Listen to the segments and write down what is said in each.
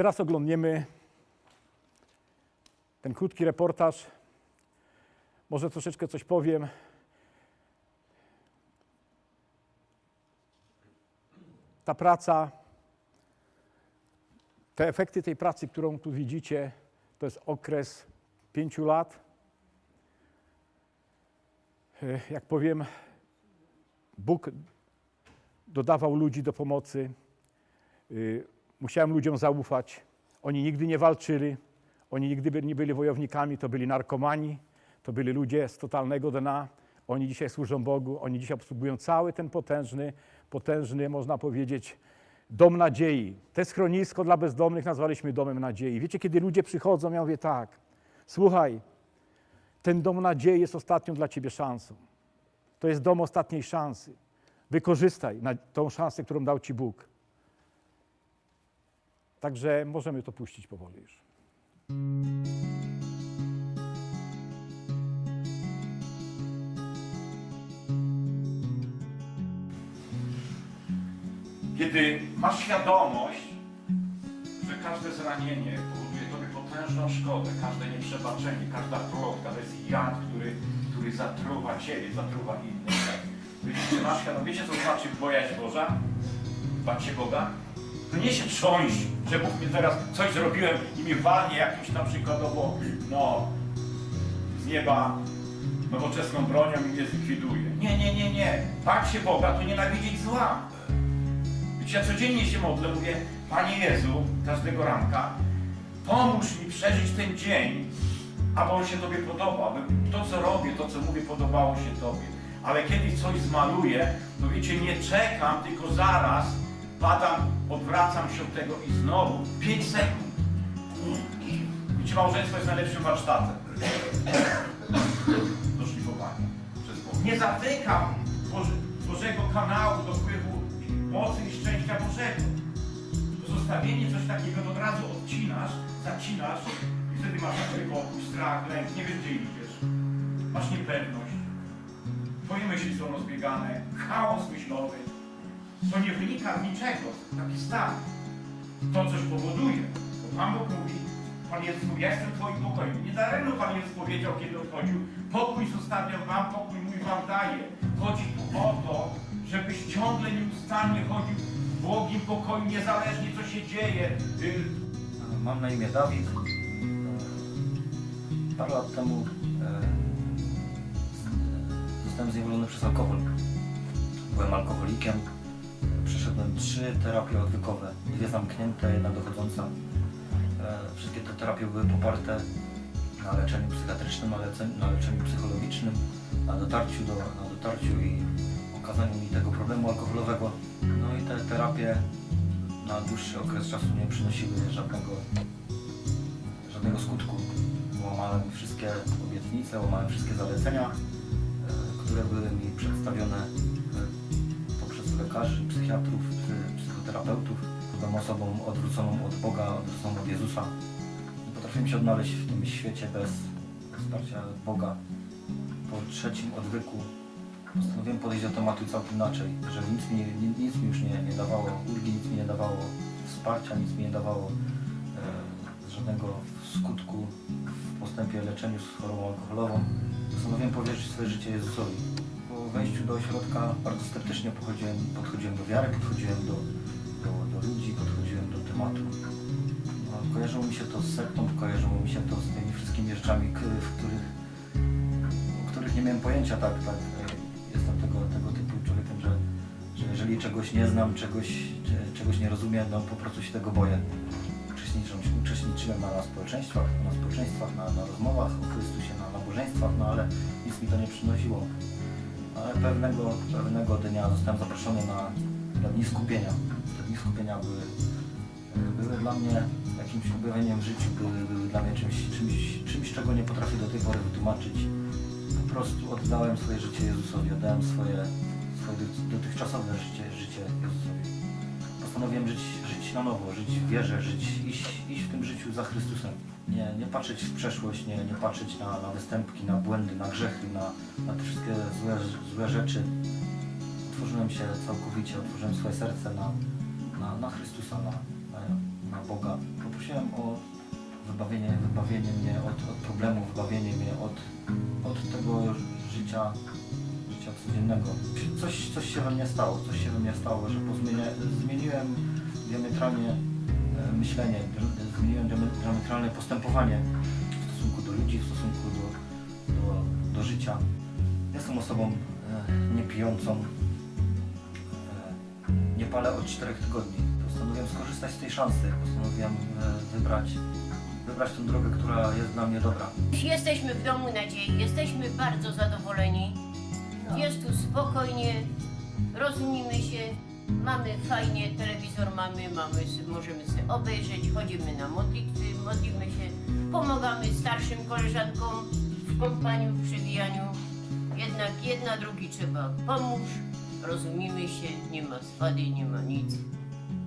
Teraz oglądniemy ten krótki reportaż. Może troszeczkę coś powiem. Ta praca, te efekty tej pracy, którą tu widzicie, to jest okres pięciu lat. E, Jak powiem, Bóg dodawał ludzi do pomocy. Musiałem ludziom zaufać. Oni nigdy nie walczyli, oni nigdy nie byli wojownikami, to byli narkomani, to byli ludzie z totalnego dna. Oni dzisiaj służą Bogu, oni dzisiaj obsługują cały ten potężny, potężny, można powiedzieć, dom nadziei. Te schronisko dla bezdomnych nazwaliśmy domem nadziei. Wiecie, kiedy ludzie przychodzą, ja mówię tak, słuchaj, ten dom nadziei jest ostatnią dla ciebie szansą. To jest dom ostatniej szansy. Wykorzystaj tą szansę, którą dał ci Bóg. Także możemy to puścić powoli już. Kiedy masz świadomość, że każde zranienie powoduje tobie potężną szkodę, każde nieprzebaczenie, każda plotka, to jest jad, który, który zatruwa ciebie, zatruwa innych. Wiecie, masz świadomość, wiecie co znaczy bojaźń Boża? Bać się Boga? To nie się trząść, że Bóg mi teraz coś zrobiłem i mi walnie jakimś na przykładowo, no, z nieba nowoczesną bronią i mnie zlikwiduje. Nie, nie, nie, nie. Bać się Boga to nienawidzić zła. Wiecie, ja codziennie się modlę, mówię, Panie Jezu, każdego ranka, pomóż mi przeżyć ten dzień, aby on się Tobie podobał, aby to, co robię, to, co mówię, podobało się Tobie. Ale kiedy coś zmaluję, to wiecie, nie czekam, tylko zaraz padam, odwracam się od tego i znowu 5 sekund. Wiecie, małżeństwo jest najlepszym warsztatem do szlifowania przez Boga. Nie zatykam Boże, Bożego kanału do wpływu mocy i szczęścia Bożego. Zostawienie coś takiego od razu odcinasz, zacinasz i wtedy masz pokój, strach, lęk, nie wiesz gdzie idziesz. Masz niepewność. Twoje myśli są rozbiegane, chaos myślowy. To nie wynika z niczego, taki stan. To coś powoduje. Bo Pan Bóg mówi, Pan ja jestem Twoim pokojem. Nie daremno Pan Jezus powiedział, kiedy odchodził, pokój zostawiam Wam, pokój mój Wam daję. Chodzi tu o to, żebyś ciągle nieustannie chodził w błogim pokoju, niezależnie co się dzieje. Y, Mam na imię Dawid. E, Parę lat temu e, zostałem zniewolony przez alkohol. Byłem alkoholikiem. Przeszedłem trzy terapie odwykowe. Dwie zamknięte, jedna dochodząca. E, Wszystkie te terapie były poparte na leczeniu psychiatrycznym, na, leczeniu psychologicznym, na dotarciu, do, na dotarciu i okazaniu mi tego problemu alkoholowego. No i te terapie na dłuższy okres czasu nie przynosiły żadnego, żadnego skutku. Łamałem wszystkie obietnice, łamałem wszystkie zalecenia, e, które były mi przedstawione lekarzy, psychiatrów, psy- psychoterapeutów. Byłem osobą odwróconą od Boga, odwróconą od Jezusa. Nie potrafiłem się odnaleźć w tym świecie bez wsparcia Boga. Po trzecim odwyku postanowiłem podejść do tematu całkiem inaczej, że nic mi, nic mi już nie, nie dawało ulgi, nic mi nie dawało wsparcia, nic mi nie dawało e, żadnego skutku w postępie leczeniu z chorobą alkoholową. Postanowiłem powierzyć swoje życie Jezusowi. Wejściu do ośrodka bardzo sceptycznie podchodziłem, podchodziłem do wiary, podchodziłem do, do, do ludzi, podchodziłem do tematu. No, kojarzyło mi się to z sektą, kojarzyło mi się to z tymi wszystkimi rzeczami, w których których nie miałem pojęcia, tak, tak. e, Jestem tego, tego typu człowiekiem, że, że jeżeli czegoś nie znam, czegoś, cze- czegoś nie rozumiem, no po prostu się tego boję. Uczestniczyłem na, na społeczeństwach, na społeczeństwach, na, na rozmowach o Chrystusie, na nabożeństwach, no ale nic mi to nie przynosiło. Ale pewnego, pewnego dnia zostałem zaproszony na, na dni skupienia. Te dni skupienia były, były dla mnie jakimś objawieniem w życiu, były, były dla mnie czymś, czymś, czymś, czego nie potrafię do tej pory wytłumaczyć po prostu oddałem swoje życie Jezusowi, oddałem swoje, swoje doty- dotychczasowe życie, życie Jezusowi. Postanowiłem żyć, żyć na nowo, żyć w wierze, żyć, iść, iść w tym życiu za Chrystusem. Nie, nie patrzeć w przeszłość, nie, nie patrzeć na, na występki, na błędy, na grzechy, na, na te wszystkie złe, złe rzeczy. Otworzyłem się całkowicie, otworzyłem swoje serce na, na, na Chrystusa, na, na, na Boga. Po prosiłem o wybawienie, wybawienie mnie od, od problemu, wybawienie mnie od, od tego życia, życia codziennego. Coś, coś się we mnie stało, coś się we mnie stało, że pozmienia, zmieniłem diametralnie e, myślenie, zmieniłem diame- diametralne postępowanie w stosunku do ludzi, w stosunku do, do, do życia. Jestem osobą e, niepijącą, e, nie palę od 4 tygodni. Postanowiłem skorzystać z tej szansy, postanowiłem wybrać, wybrać tę drogę, która jest dla mnie dobra. Jesteśmy w domu nadziei, jesteśmy bardzo zadowoleni. Spokojnie, rozumiemy się, mamy fajnie, telewizor mamy, mamy możemy sobie obejrzeć, chodzimy na modlitwy, modlimy się, pomagamy starszym koleżankom w kompaniu, w przewijaniu. Jednak jedna drugi trzeba pomóż, rozumiemy się, nie ma swady, nie ma nic.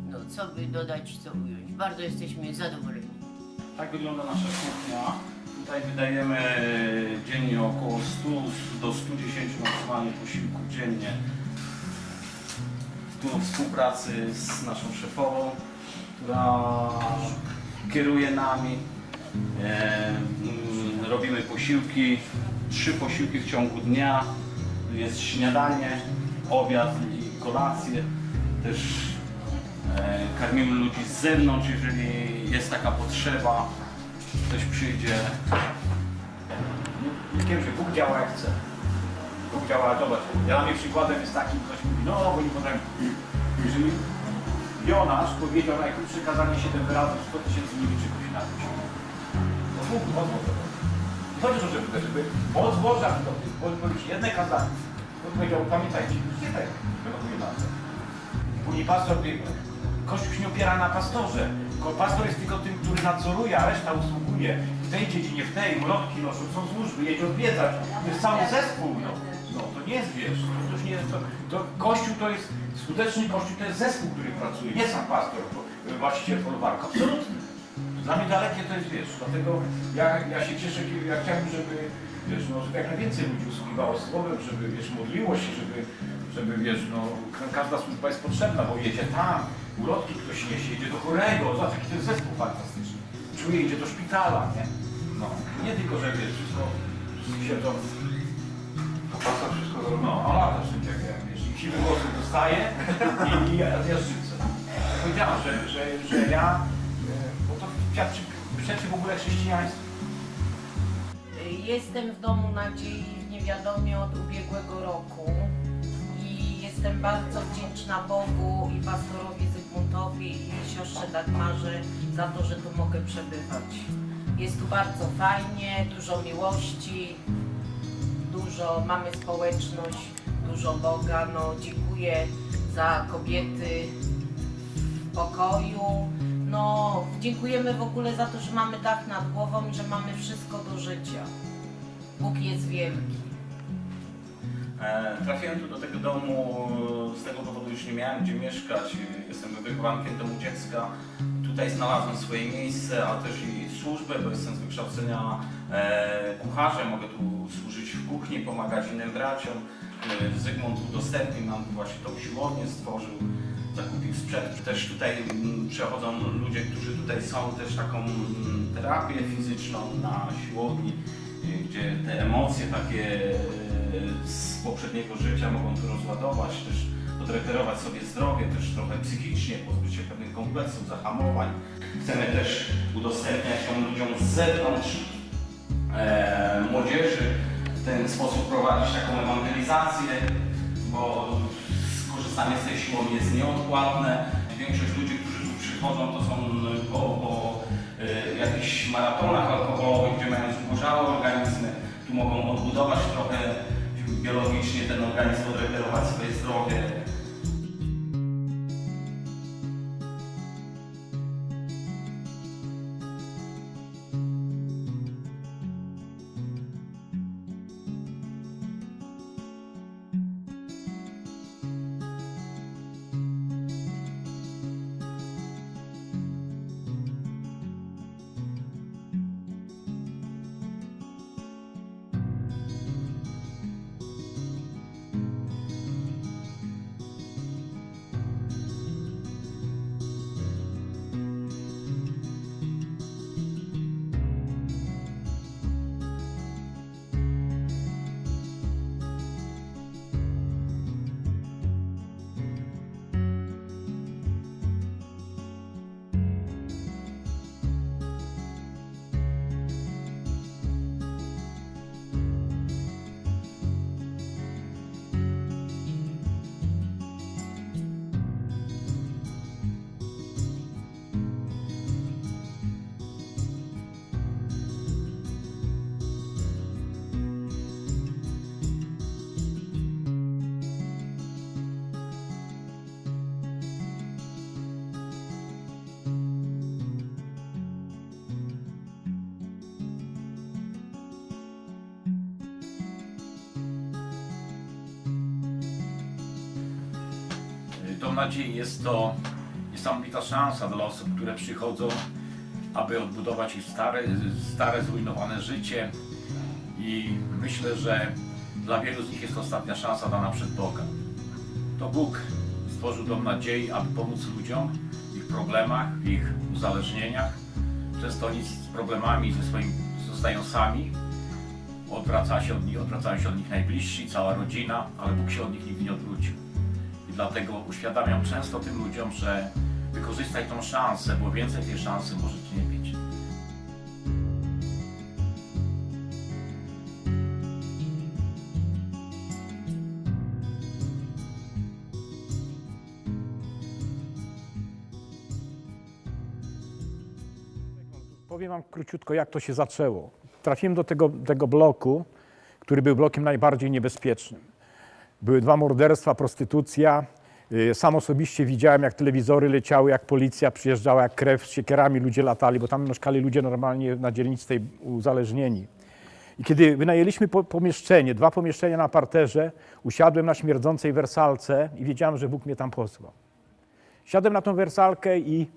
No co by dodać, co ująć. Bardzo jesteśmy zadowoleni. Tak wygląda nasza kuchnia. Tutaj wydajemy dziennie około 100 do 110 maksymalnie posiłków dziennie. Tu współpracy z naszą szefową, która kieruje nami. E, robimy posiłki, trzy posiłki w ciągu dnia. Jest śniadanie, obiad i kolację. Też e, karmimy ludzi z zewnątrz, jeżeli jest taka potrzeba. Ktoś przyjdzie. Nie wiem, że Bóg działa jak chce. Bóg działa, zobacz. Ja dla mnie przykładem jest taki, ktoś mówi, no bo nie potrafi. Jeżeli Jonasz powiedział najkrótsze kazanie 7 wyrazów 100 tysięcy Niemczyków się nawrócił. To Bóg, moc Boża. Nie chodzi o żeby, żeby moc Boża, to powiedzieć jedne kazanie. On powiedział, pamiętajcie, nie tak, tego powiedział. Później pastor, Kościół się nie opiera na pastorze. Pastor jest tylko tym, który nadzoruje, a reszta usługuje. W tej dziedzinie, w tej, ulotki noszą, są służby, jedzie odwiedzać. To jest cały zespół, no. No, to nie jest, wiesz, to już nie jest, to, to Kościół to jest, skuteczny Kościół to jest zespół, który pracuje, nie sam pastor, bo- właściciel folwarka. Absolutnie. Dla mnie dalekie to jest, wiesz, dlatego ja, ja się cieszę, ja chciałbym, żeby, wiesz, no, żeby jak najwięcej ludzi usługiwało słowem, żeby, wiesz, modliło się, żeby, żeby, wiesz, no, ka- każda służba jest potrzebna, bo jedzie tam, ulotki ktoś niesie, jedzie do chorego, zobacz, jaki to jest zespół fantastyczny. Czuje, idzie do szpitala, nie? No, nie tylko, że, wiesz, wszystko, siedzą, a pastor wszystko zrobi, no, a lata wszędzie, jak ja, wiesz, i siwy głosy dostaje i, i jazdzycę. Ja powiedziałem, że, że, że ja, e, bo to świadczy, przeczy w ogóle chrześcijaństwo. Jestem w Domu Nadziei w Niewiadomie od ubiegłego roku i jestem bardzo wdzięczna Bogu i pastorowi Zygmuntowi i siostrze Dagmarze za to, że tu mogę przebywać. Jest tu bardzo fajnie, dużo miłości, dużo, mamy społeczność, dużo Boga. No, dziękuję za kobiety w pokoju. No, dziękujemy w ogóle za to, że mamy dach nad głową i że mamy wszystko do życia. Bóg jest wielki. E, Trafiłem tu do tego domu e, z tego powodu, już nie miałem gdzie mieszkać. Jestem wychowankiem domu dziecka. Tutaj znalazłem swoje miejsce, a też i służbę, bo jestem z wykształcenia e, kucharzem. Mogę tu służyć w kuchni, pomagać innym braciom. Zygmunt udostępnił nam właśnie tą siłownię, stworzył, zakupił sprzęt. Też tutaj mm, przychodzą ludzie, którzy tutaj są, też taką mm, terapię fizyczną na siłowni, gdzie te emocje takie z poprzedniego życia mogą tu rozładować, też odreperować sobie zdrowie, też trochę psychicznie, pozbyć się pewnych kompleksów, zahamowań. Chcemy też udostępniać ją ludziom z zewnątrz, e, młodzieży, w ten sposób prowadzić taką ewangelizację, bo skorzystanie z tej siłowni jest nieodpłatne. Większość ludzi, którzy tu przychodzą, to są po, po e, jakichś maratonach alkoholowych, gdzie mają zubożałe organizmy. Tu mogą odbudować trochę biologicznie ten organizm, odreperować swoje zdrowie. Nadziei jest to niesamowita szansa dla osób, które przychodzą, aby odbudować ich stare, stare zrujnowane życie. I myślę, że dla wielu z nich jest to ostatnia szansa dana przez Boga. To Bóg stworzył Dom Nadziei, aby pomóc ludziom w ich problemach, w ich uzależnieniach. Często oni z problemami ze swoim zostają sami, odwraca się od nich, odwracają się od nich najbliżsi, cała rodzina, ale Bóg się od nich nigdy nie odwrócił. Dlatego uświadamiam często tym ludziom, że wykorzystaj tą szansę, bo więcej tej szansy możecie nie mieć. Powiem Wam króciutko, jak to się zaczęło. Trafiłem do tego, tego bloku, który był blokiem najbardziej niebezpiecznym. Były dwa morderstwa, prostytucja. Y, Sam osobiście widziałem, jak telewizory leciały, jak policja przyjeżdżała, jak krew z siekierami ludzie latali, bo tam mieszkali ludzie normalnie na dzielnicy tej uzależnieni. I kiedy wynajęliśmy po, pomieszczenie, dwa pomieszczenia na parterze, usiadłem na śmierdzącej wersalce i wiedziałem, że Bóg mnie tam posłał. Siadłem na tą wersalkę i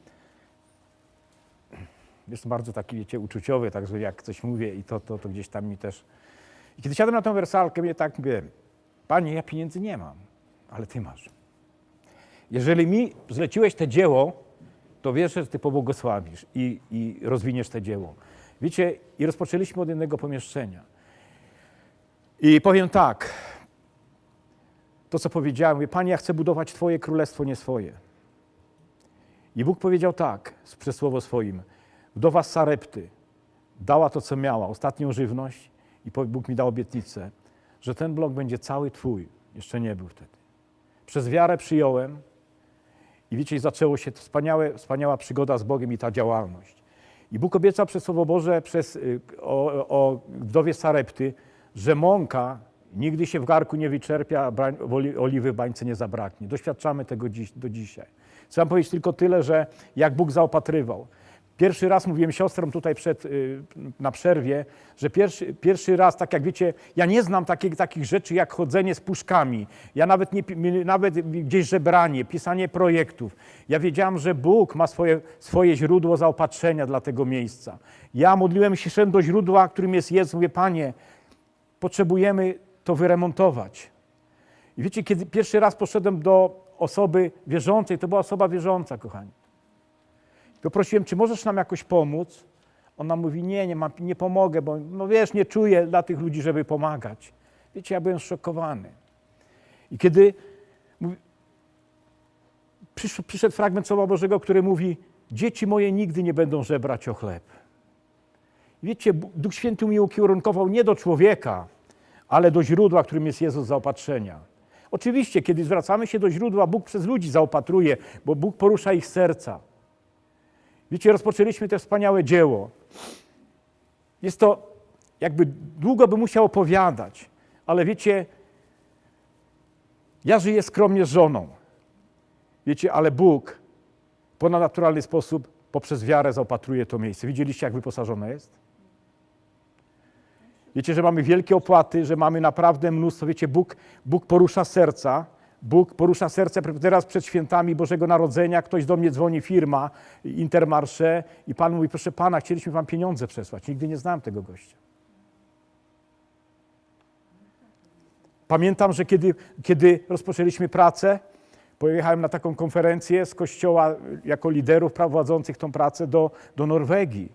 Jestem bardzo taki, wiecie, uczuciowy, także jak coś mówię i to, to, to gdzieś tam mi też... I kiedy siadłem na tą wersalkę, mnie tak mówię, Panie, ja pieniędzy nie mam, ale Ty masz. Jeżeli mi zleciłeś te dzieło, to wiesz, że Ty pobłogosławisz i, i rozwiniesz te dzieło. Wiecie, i rozpoczęliśmy od jednego pomieszczenia. I powiem tak, to co powiedziałem, mówię, Panie, ja chcę budować Twoje królestwo, nie swoje. I Bóg powiedział tak, przez słowo swoim, Wdowa z Sarepty dała to, co miała, ostatnią żywność i Bóg mi dał obietnicę, że ten blok będzie cały Twój. Jeszcze nie był wtedy. Przez wiarę przyjąłem i wiecie, zaczęło się wspaniałe, wspaniała przygoda z Bogiem i ta działalność. I Bóg obiecał przez Słowo Boże przez, y, o, o wdowie Sarepty, że mąka nigdy się w garku nie wyczerpia, a oliwy w bańce nie zabraknie. Doświadczamy tego dziś, do dzisiaj. Chcę wam powiedzieć tylko tyle, że jak Bóg zaopatrywał. Pierwszy raz mówiłem siostrom tutaj przed, y, na przerwie, że pierwszy, pierwszy raz, tak jak wiecie, ja nie znam takich, takich rzeczy jak chodzenie z puszkami. Ja nawet, nie, nawet gdzieś żebranie, pisanie projektów. Ja wiedziałam, że Bóg ma swoje, swoje źródło zaopatrzenia dla tego miejsca. Ja modliłem się, szedłem do źródła, którym jest Jezus. Mówię, Panie, potrzebujemy to wyremontować. I wiecie, kiedy pierwszy raz poszedłem do osoby wierzącej, to była osoba wierząca, kochani. Poprosiłem, czy możesz nam jakoś pomóc? Ona mówi, nie, nie, mam, nie pomogę, bo no wiesz, nie czuję dla tych ludzi, żeby pomagać. Wiecie, ja byłem szokowany. I kiedy mówi, przysz, przyszedł fragment Słowa Bożego, który mówi, dzieci moje nigdy nie będą żebrać o chleb. Wiecie, Duch Święty mnie ukierunkował nie do człowieka, ale do źródła, którym jest Jezus zaopatrzenia. Oczywiście, kiedy zwracamy się do źródła, Bóg przez ludzi zaopatruje, bo Bóg porusza ich serca. Wiecie, rozpoczęliśmy to wspaniałe dzieło. Jest to, jakby długo by musiał opowiadać, ale wiecie, ja żyję skromnie z żoną. Wiecie, ale Bóg w ponadnaturalny sposób poprzez wiarę zaopatruje to miejsce. Widzieliście, jak wyposażone jest? Wiecie, że mamy wielkie opłaty, że mamy naprawdę mnóstwo. Wiecie, Bóg, Bóg porusza serca. Bóg porusza serce teraz przed świętami Bożego Narodzenia. Ktoś do mnie dzwoni, firma Intermarché i Pan mówi, proszę Pana, chcieliśmy Wam pieniądze przesłać. Nigdy nie znałem tego gościa. Pamiętam, że kiedy, kiedy rozpoczęliśmy pracę, pojechałem na taką konferencję z kościoła jako liderów prowadzących tą pracę do, do Norwegii.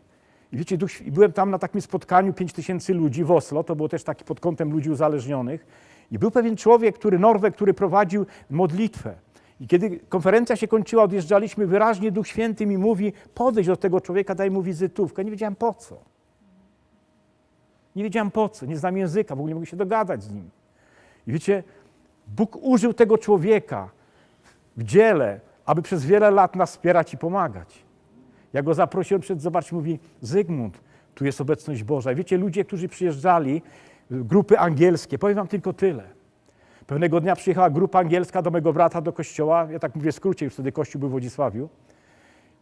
I wiecie, byłem tam na takim spotkaniu 5 tysięcy ludzi w Oslo, to było też taki pod kątem ludzi uzależnionych. I był pewien człowiek, który, Norweg, który prowadził modlitwę. I kiedy konferencja się kończyła, odjeżdżaliśmy, wyraźnie Duch Święty mi mówi, podejdź do tego człowieka, daj mu wizytówkę. Nie wiedziałem po co. Nie wiedziałem po co, nie znam języka, w ogóle nie mogłem się dogadać z nim. I wiecie, Bóg użył tego człowieka w dziele, aby przez wiele lat nas wspierać i pomagać. Ja go zaprosiłem przed, zobaczcie, mówi, Zygmunt, tu jest obecność Boża. I wiecie, ludzie, którzy przyjeżdżali, grupy angielskie, powiem wam tylko tyle. Pewnego dnia przyjechała grupa angielska do mego brata do kościoła, ja tak mówię w skrócie, już wtedy kościół był w Wodzisławiu.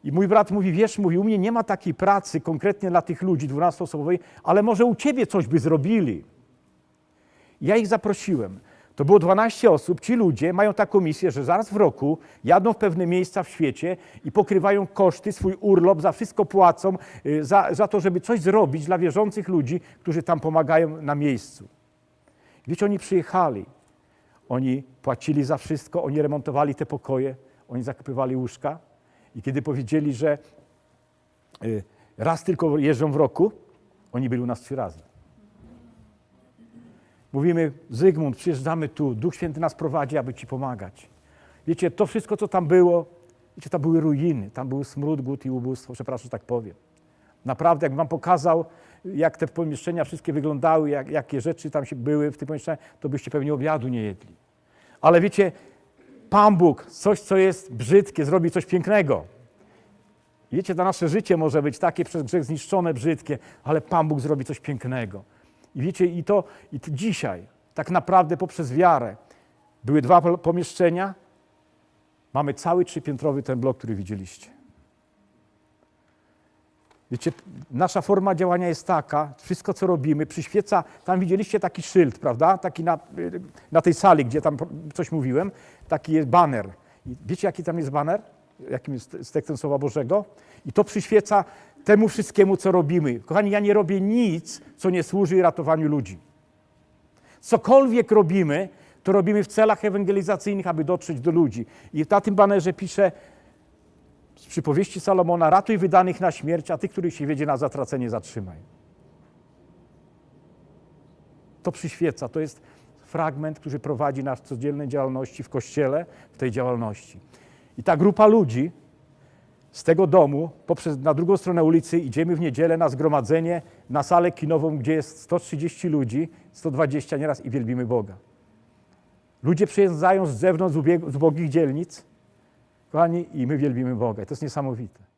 I mój brat mówi, wiesz, mówi, u mnie nie ma takiej pracy konkretnie dla tych ludzi, 12-osobowej, ale może u ciebie coś by zrobili. Ja ich zaprosiłem. To było 12 osób. Ci ludzie mają taką misję, że zaraz w roku jadą w pewne miejsca w świecie i pokrywają koszty, swój urlop, za wszystko płacą, y, za, za to, żeby coś zrobić dla wierzących ludzi, którzy tam pomagają na miejscu. Wiecie, oni przyjechali, oni płacili za wszystko, oni remontowali te pokoje, oni zakupywali łóżka i kiedy powiedzieli, że y, raz tylko jeżdżą w roku, oni byli u nas trzy razy. Mówimy, Zygmunt, przyjeżdżamy tu, Duch Święty nas prowadzi, aby Ci pomagać. Wiecie, to wszystko, co tam było, wiecie, tam były ruiny, tam był smród, głód i ubóstwo, przepraszam, że tak powiem. Naprawdę, jakbym Wam pokazał, jak te pomieszczenia wszystkie wyglądały, jak, jakie rzeczy tam się były w tych pomieszczeniach, to byście pewnie obiadu nie jedli. Ale wiecie, Pan Bóg, coś, co jest brzydkie, zrobi coś pięknego. Wiecie, to nasze życie może być takie przez grzech zniszczone, brzydkie, ale Pan Bóg zrobi coś pięknego. I wiecie, i to, i dzisiaj, tak naprawdę poprzez wiarę, były dwa po- pomieszczenia, mamy cały trzypiętrowy ten blok, który widzieliście. Wiecie, nasza forma działania jest taka, wszystko co robimy przyświeca, tam widzieliście taki szyld, prawda? Taki na, na tej sali, gdzie tam coś mówiłem, taki jest baner. Wiecie jaki tam jest baner? Jakim jest z tekstem Słowa Bożego? I to przyświeca temu wszystkiemu, co robimy. Kochani, ja nie robię nic, co nie służy ratowaniu ludzi. Cokolwiek robimy, to robimy w celach ewangelizacyjnych, aby dotrzeć do ludzi. I na tym banerze pisze z przypowieści Salomona, ratuj wydanych na śmierć, a tych, których się wiedzie na zatracenie, zatrzymaj. To przyświeca, to jest fragment, który prowadzi nas w codziennej działalności w Kościele, w tej działalności. I ta grupa ludzi z tego domu poprzez, na drugą stronę ulicy idziemy w niedzielę na zgromadzenie, na salę kinową, gdzie jest 130 ludzi, 120 nieraz i wielbimy Boga. Ludzie przyjeżdżają z zewnątrz, z ubogich dzielnic, kochani, i my wielbimy Boga. I to jest niesamowite.